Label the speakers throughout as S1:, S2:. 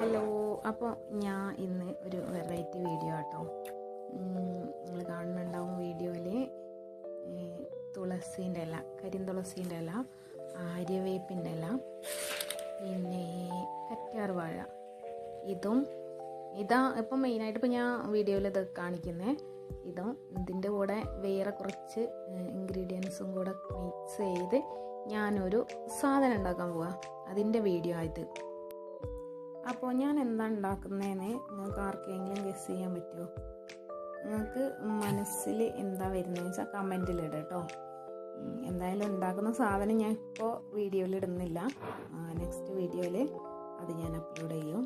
S1: Hello അപ്പോൾ ഞാൻ ഇന്ന് ഒരു വെറൈറ്റി വീഡിയോ ആട്ടോ. നിങ്ങൾ കാണുന്നുണ്ടാവും വീഡിയോയിൽ തുളസീന്റെ ഇല കരിന്തുളസീന്റെ ഇല ആര്യവേപ്പിന്റെ ഇല പിന്നെ കറ്റാർ വാഴ. ഇതും ഇതാ ഇപ്പം മെയിനായിട്ട് ഇപ്പം ഞാൻ വീഡിയോയിൽ ഇത് കാണിക്കുന്നത് ഇതും ഇതിന്റെ കൂടെ വേറെ കുറച്ച് ഇൻഗ്രീഡിയൻസും കൂടെ മിക്സ് ചെയ്ത് ഞാനൊരു സാധനം ഉണ്ടാക്കാൻ പോവാം. അതിന്റെ വീഡിയോ ആയത് അപ്പോൾ ഞാൻ എന്താ ഉണ്ടാക്കുന്നതെന്ന് നിങ്ങൾക്ക് ആർക്കെങ്കിലും ഗസ് ചെയ്യാൻ പറ്റുമോ നിങ്ങൾക്ക് മനസ്സിൽ എന്താ വരുന്നതെന്ന് വെച്ചാൽ കമന്റിലിടുക കേട്ടോ എന്തായാലും ഉണ്ടാക്കുന്ന സാധനം ഞാൻ ഇപ്പോൾ വീഡിയോയിൽ ഇടുന്നില്ല. നെക്സ്റ്റ് വീഡിയോയിൽ അത് ഞാൻ അപ്ലോഡ് ചെയ്യും.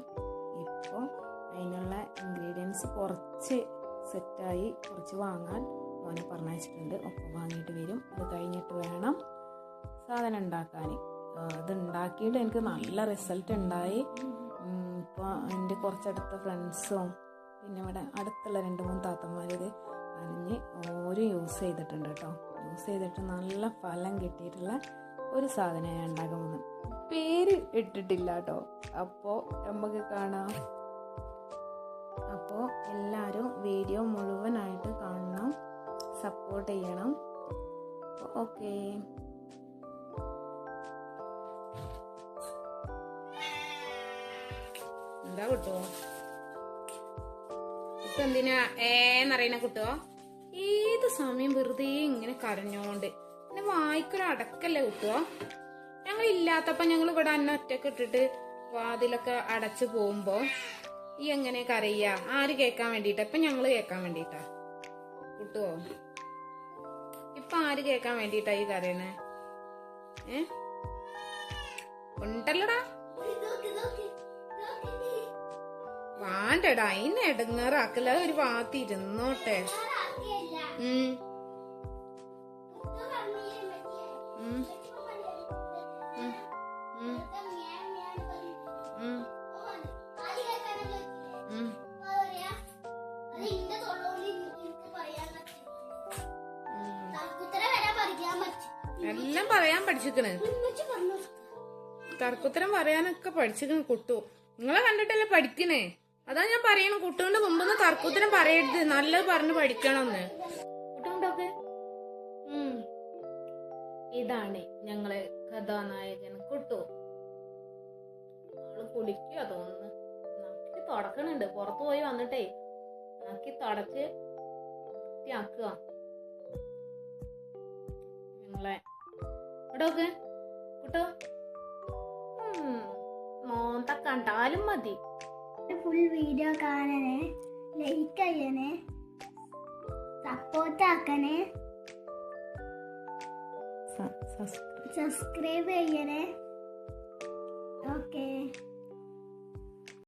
S1: ഇപ്പോൾ അതിനുള്ള ഇൻഗ്രീഡിയൻസ് കുറച്ച് സെറ്റായി കുറച്ച് വാങ്ങാൻ മോനെ പറഞ്ഞയച്ചിട്ടുണ്ട്. ഒപ്പം വാങ്ങിയിട്ട് വരും. അത് കഴിഞ്ഞിട്ട് വേണം സാധനം ഉണ്ടാക്കാൻ അത് ഉണ്ടാക്കിയിട്ട് എനിക്ക് നല്ല റിസൾട്ട് ഉണ്ടായി. ഇപ്പോൾ എന്റെ കുറച്ചടുത്ത ഫ്രണ്ട്സും പിന്നെ ഇവിടെ അടുത്തുള്ള രണ്ട് മൂന്ന് താത്തന്മാരിത് ഇത് അറിഞ്ഞ് ഓരും യൂസ് ചെയ്തിട്ടുണ്ട് കേട്ടോ. യൂസ് ചെയ്തിട്ട് നല്ല ഫലം കിട്ടിയിട്ടുള്ള ഒരു സാധനമാണ് ഞാൻ പേര് ഇട്ടിട്ടില്ല കേട്ടോ. അപ്പോൾ നമുക്ക് കാണാം. അപ്പോൾ എല്ലാവരും വീഡിയോ മുഴുവനായിട്ട് കാണണം. സപ്പോർട്ട് ചെയ്യണം. ഓക്കേ. എന്താ കുട്ടോ? ഇപ്പൊ എന്തിനാ ഏന്നറിയണ കുട്ടോ? ഏത് സമയം വെറുതെ ഇങ്ങനെ കരഞ്ഞോണ്ട്? പിന്നെ വായിക്കൊരു അടക്കല്ലേ കുട്ടോ? ഞങ്ങൾ ഇല്ലാത്തപ്പോ ഞങ്ങൾ ഇവിടെ അന്നെ ഒറ്റയ്ക്ക് ഇട്ടിട്ട് വാതിലൊക്കെ അടച്ചു പോകുമ്പോ ഈ എങ്ങനെ കരയ്യ ആര് കേക്കാൻ വേണ്ടിട്ടാ? ഇപ്പൊ ഞങ്ങൾ കേക്കാൻ വേണ്ടിട്ടാ. കുട്ടുവോ ഇപ്പൊ ആര് കേക്കാൻ വേണ്ടിട്ടാ ഈ കരയണേ? ഏ? വാണ്ടടാ അതിനെ ഇടങ്ങാറാക്കല ഒരു ഭാഗത്ത് ഇരുന്നോട്ടെ ഉം. എല്ലാം പറയാൻ പഠിച്ചിക്കണ്. തർക്കുത്തരം പറയാനൊക്കെ പഠിച്ചിക്കണ് കുട്ടു. നിങ്ങളെ കണ്ടിട്ടല്ലേ പഠിക്കണേ? അതാ ഞാൻ പറയണ കുട്ടികളുടെ മുമ്പൊന്ന് തർക്കത്തിനും പറയരുത്. നല്ലത് പറഞ്ഞ് പഠിക്കണമെന്ന്. കുട്ടുണ്ടോക്കെ ഇതാണ് ഞങ്ങളെ കഥാനായകൻ കുട്ടു. അവൾ കുളിക്കുക തോന്നുന്നു. നാക്കി തുടക്കണുണ്ട്. പുറത്തു പോയി വന്നിട്ടേ ആക്കി തുടച്ച് വൃത്തിയാക്കുക. ഞങ്ങളെ. ഇവിടൊക്കെ കുട്ടോ? മോന്ത കണ്ടാലും മതി.
S2: ഫുൾ വീഡിയോ കാണണേ ലൈക്ക് ചെയ്യണേ സപ്പോർട്ട് ആക്കണേ. സബ്സ്ക്രൈബ് ചെയ്യണേ. ഓക്കേ